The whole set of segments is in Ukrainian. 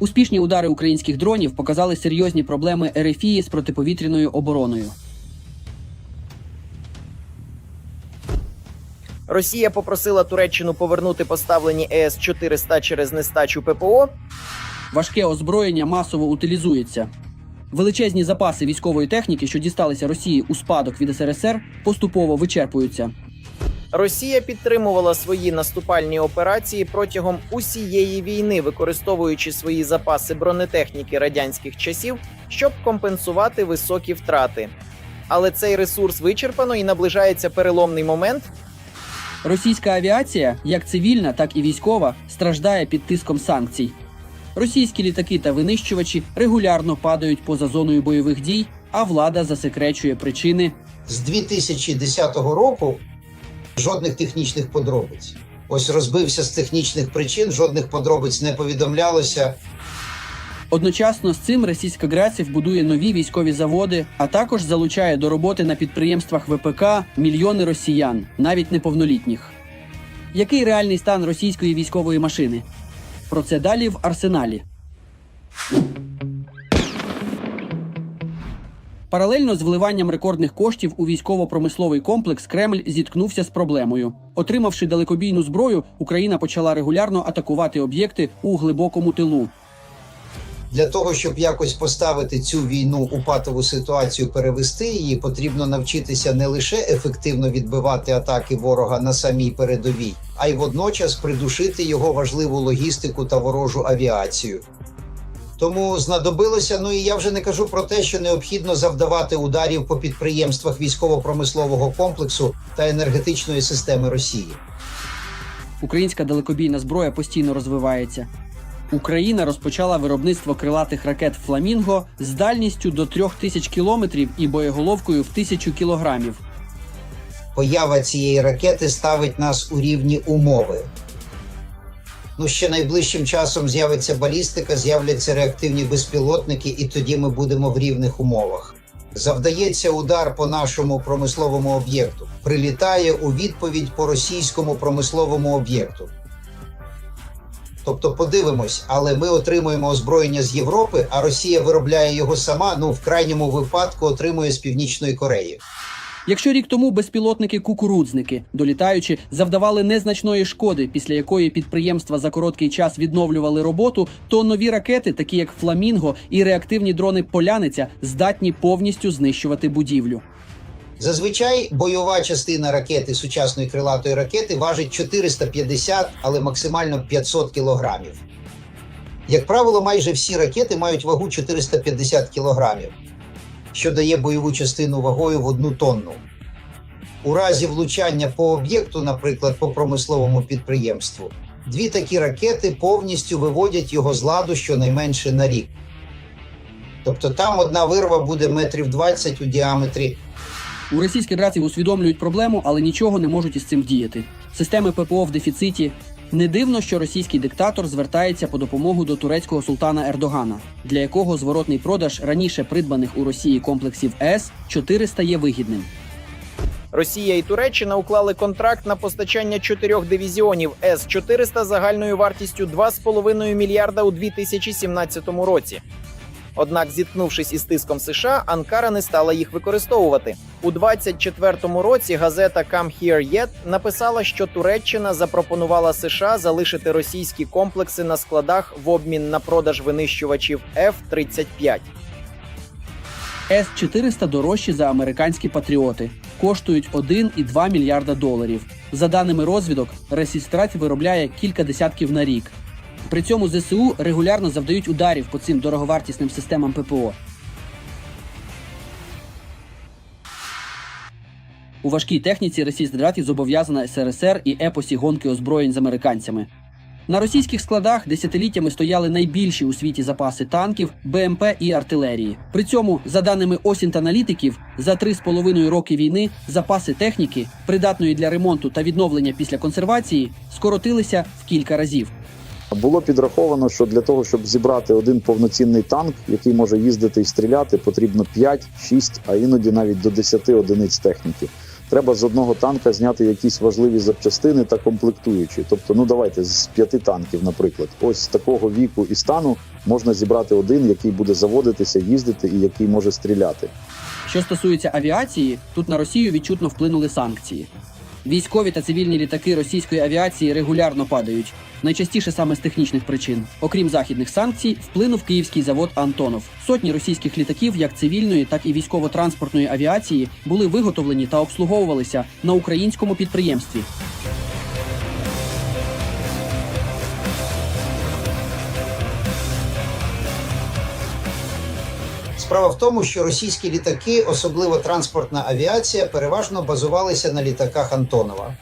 Успішні удари українських дронів показали серйозні проблеми РФІ з протиповітряною обороною. Росія попросила Туреччину повернути поставлені ЕС 400 через нестачу ППО. Важке озброєння масово утилізується. Величезні запаси військової техніки, що дісталися Росії у спадок від СРСР, поступово вичерпуються. Росія підтримувала свої наступальні операції протягом усієї війни, використовуючи свої запаси бронетехніки радянських часів, щоб компенсувати високі втрати. Але цей ресурс вичерпано і наближається переломний момент, Російська авіація, як цивільна, так і військова, страждає під тиском санкцій. Російські літаки та винищувачі регулярно падають поза зоною бойових дій, а влада засекречує причини. з 2010 року жодних технічних подробиць. Ось розбився з технічних причин, жодних подробиць не повідомлялося. Одночасно з цим російська Граців будує нові військові заводи, а також залучає до роботи на підприємствах ВПК мільйони росіян, навіть неповнолітніх. Який реальний стан російської військової машини? Про це далі в арсеналі. Паралельно з вливанням рекордних коштів у військово-промисловий комплекс Кремль зіткнувся з проблемою. Отримавши далекобійну зброю, Україна почала регулярно атакувати об'єкти у глибокому тилу. Для того, щоб якось поставити цю війну у патову ситуацію, перевести її, потрібно навчитися не лише ефективно відбивати атаки ворога на самій передовій, а й водночас придушити його важливу логістику та ворожу авіацію. Тому знадобилося, ну і я вже не кажу про те, що необхідно завдавати ударів по підприємствах військово-промислового комплексу та енергетичної системи Росії. Українська далекобійна зброя постійно розвивається. Україна розпочала виробництво крилатих ракет Фламінго з дальністю до 3000 кілометрів і боєголовкою в 1000 кілограмів. поява цієї ракети ставить нас у рівні умови. Ну, ще найближчим часом з'явиться балістика, з'являться реактивні безпілотники, і тоді ми будемо в рівних умовах. Завдається удар по нашому промисловому об'єкту, прилітає у відповідь по російському промисловому об'єкту. Тобто подивимось, але ми отримуємо озброєння з Європи, а Росія виробляє його сама. Ну в крайньому випадку отримує з Північної Кореї. Якщо рік тому безпілотники-кукурудзники, долітаючи, завдавали незначної шкоди, після якої підприємства за короткий час відновлювали роботу, то нові ракети, такі як Фламінго і реактивні дрони Поляниця, здатні повністю знищувати будівлю. Зазвичай бойова частина ракети сучасної крилатої ракети важить 450, але максимально 500 кілограмів. Як правило, майже всі ракети мають вагу 450 кілограмів, що дає бойову частину вагою в одну тонну. У разі влучання по об'єкту, наприклад, по промисловому підприємству, дві такі ракети повністю виводять його з ладу щонайменше на рік. Тобто там одна вирва буде метрів 20 у діаметрі, У російських граців усвідомлюють проблему, але нічого не можуть із цим вдіяти. Системи ППО в дефіциті. Не дивно, що російський диктатор звертається по допомогу до турецького султана Ердогана, для якого зворотний продаж раніше придбаних у Росії комплексів С 400 є вигідним. Росія і Туреччина уклали контракт на постачання чотирьох дивізіонів С-400 загальною вартістю 2,5 мільярда у 2017 році. Однак, зіткнувшись із тиском США, Анкара не стала їх використовувати. У 24-му році газета Come Here Yet написала, що Туреччина запропонувала США залишити російські комплекси на складах в обмін на продаж винищувачів F-35. С-400 дорожчі за американські патріоти, коштують 1,2 мільярда доларів. За даними розвідок, Ресістрат виробляє кілька десятків на рік. При цьому ЗСУ регулярно завдають ударів по цим дороговартісним системам ППО. У важкій техніці Російськдратів зобов'язана СРСР і епосі гонки озброєнь з американцями. На російських складах десятиліттями стояли найбільші у світі запаси танків, БМП і артилерії. При цьому, за даними Осінт-аналітиків, за три з половиною роки війни запаси техніки, придатної для ремонту та відновлення після консервації, скоротилися в кілька разів. Було підраховано, що для того, щоб зібрати один повноцінний танк, який може їздити і стріляти, потрібно 5, 6, а іноді навіть до 10 одиниць техніки. треба з одного танка зняти якісь важливі запчастини та комплектуючі. Тобто, ну давайте з п'яти танків, наприклад, ось з такого віку і стану можна зібрати один, який буде заводитися, їздити і який може стріляти. Що стосується авіації, тут на Росію відчутно вплинули санкції. Військові та цивільні літаки російської авіації регулярно падають. Найчастіше саме з технічних причин. Окрім західних санкцій, вплинув київський завод Антонов. Сотні російських літаків, як цивільної, так і військово-транспортної авіації, були виготовлені та обслуговувалися на українському підприємстві. Справа в тому, що російські літаки, особливо транспортна авіація, переважно базувалися на літаках Антонова.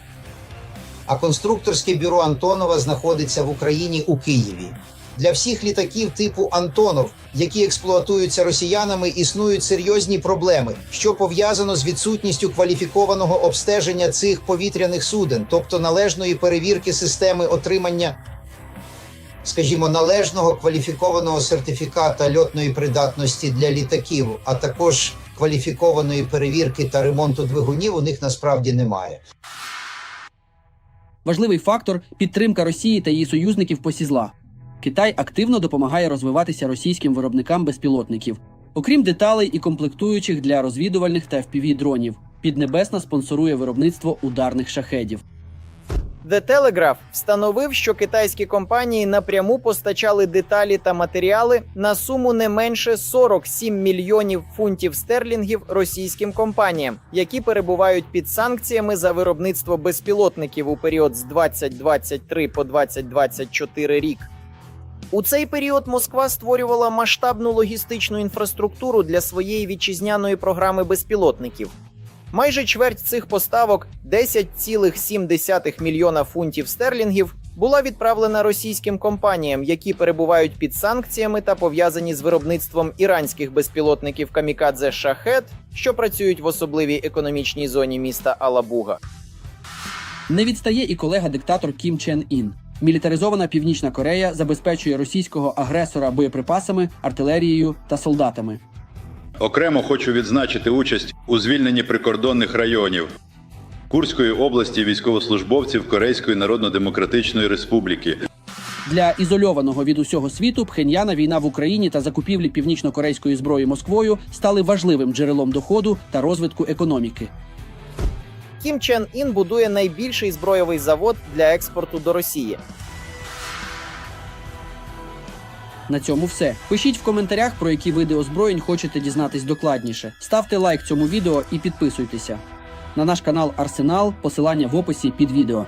А конструкторське бюро Антонова знаходиться в Україні у Києві. Для всіх літаків типу Антонов, які експлуатуються росіянами, існують серйозні проблеми, що пов'язано з відсутністю кваліфікованого обстеження цих повітряних суден, тобто належної перевірки системи отримання скажімо, належного кваліфікованого сертифіката льотної придатності для літаків, а також кваліфікованої перевірки та ремонту двигунів у них насправді немає. Важливий фактор підтримка Росії та її союзників по сізла. Китай активно допомагає розвиватися російським виробникам безпілотників, окрім деталей і комплектуючих для розвідувальних та fpv дронів. Піднебесна спонсорує виробництво ударних шахедів. The Telegraph встановив, що китайські компанії напряму постачали деталі та матеріали на суму не менше 47 мільйонів фунтів стерлінгів російським компаніям, які перебувають під санкціями за виробництво безпілотників у період з 2023 по 2024 рік. У цей період Москва створювала масштабну логістичну інфраструктуру для своєї вітчизняної програми безпілотників. Майже чверть цих поставок 10,7 мільйона фунтів стерлінгів була відправлена російським компаніям, які перебувають під санкціями та пов'язані з виробництвом іранських безпілотників Камікадзе Шахет, що працюють в особливій економічній зоні міста Алабуга. Не відстає і колега-диктатор Кім Чен Ін. Мілітаризована Північна Корея забезпечує російського агресора боєприпасами, артилерією та солдатами. Окремо хочу відзначити участь у звільненні прикордонних районів Курської області військовослужбовців Корейської Народно-Демократичної Республіки. Для ізольованого від усього світу Пхеньяна війна в Україні та закупівлі північно-корейської зброї Москвою стали важливим джерелом доходу та розвитку економіки. Кім Чен Ін будує найбільший збройовий завод для експорту до Росії. На цьому все. Пишіть в коментарях, про які види озброєнь хочете дізнатись докладніше. Ставте лайк цьому відео і підписуйтеся. На наш канал Арсенал, посилання в описі під відео.